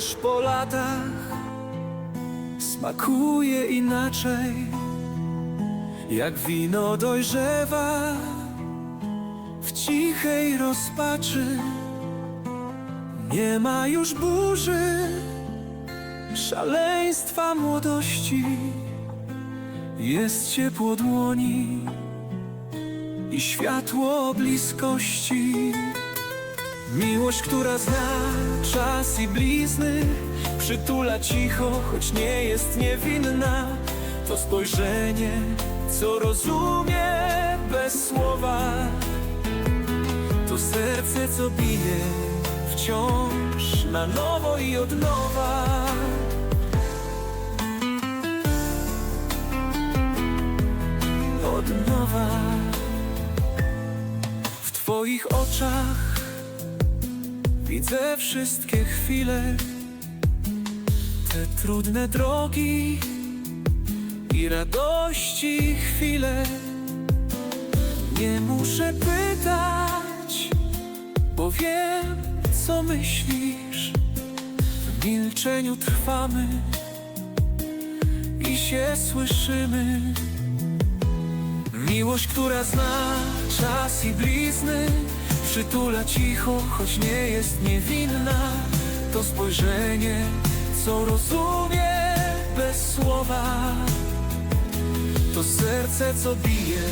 Miłość po latach smakuje inaczej, jak wino dojrzewa w cichej rozpaczy. Nie ma już burzy, szaleństwa młodości, jest ciepło dłoni i światło bliskości. Miłość, która zna czas i blizny Przytula cicho, choć nie jest niewinna. To spojrzenie, co rozumie bez słowa. To serce, co bije wciąż na nowo i od nowa. Od nowa. W Twoich oczach Widzę wszystkie chwile, te trudne drogi i radości chwile. Nie muszę pytać, bo wiem, co myślisz. W milczeniu trwamy i się słyszymy. Miłość, która zna czas i blizny Przytula cicho, choć nie jest niewinna. To spojrzenie, co rozumie bez słowa. To serce, co bije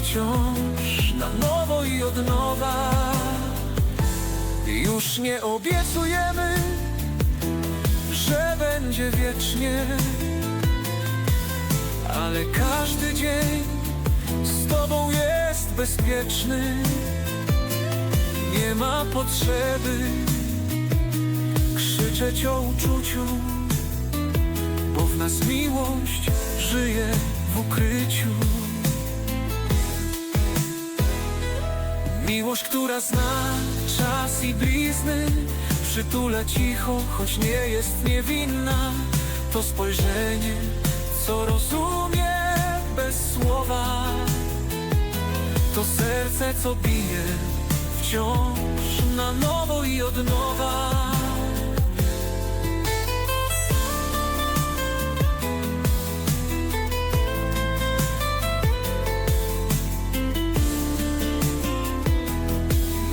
wciąż na nowo i od nowa. Już nie obiecujemy, że będzie wiecznie Ale każdy dzień z Tobą jest bezpieczny Nie ma potrzeby. Krzyczeć o uczuciu Bo w nas miłość żyje w ukryciu. Miłość, która zna czas i blizny Przytula cicho, choć nie jest niewinna. To spojrzenie, co rozumie bez słowa. To serce, co bije wciąż na nowo i od nowa.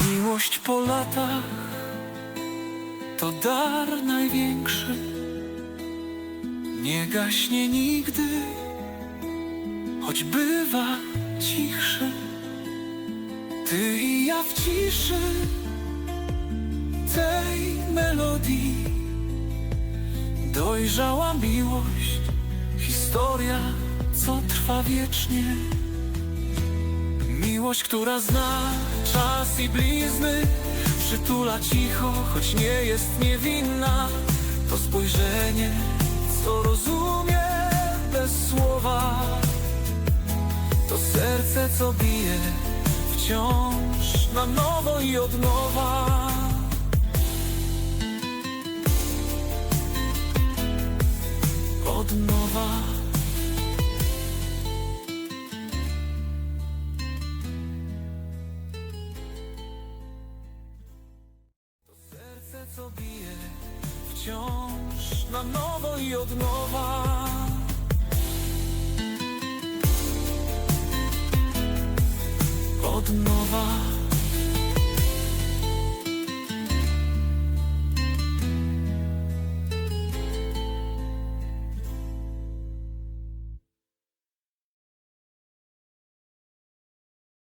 Miłość po latach to dar największy. Nie gaśnie nigdy choć bywa cichszy Ty i ja w ciszy tej melodii. Dojrzała miłość, historia, co trwa wiecznie. Miłość, która zna czas i blizny. Przytula cicho, choć nie jest niewinna. To spojrzenie, co rozumie bez słowa. To serce, co bije wciąż na nowo i od nowa. Od nowa. To serce, co bije wciąż na nowo i od nowa 怎么办？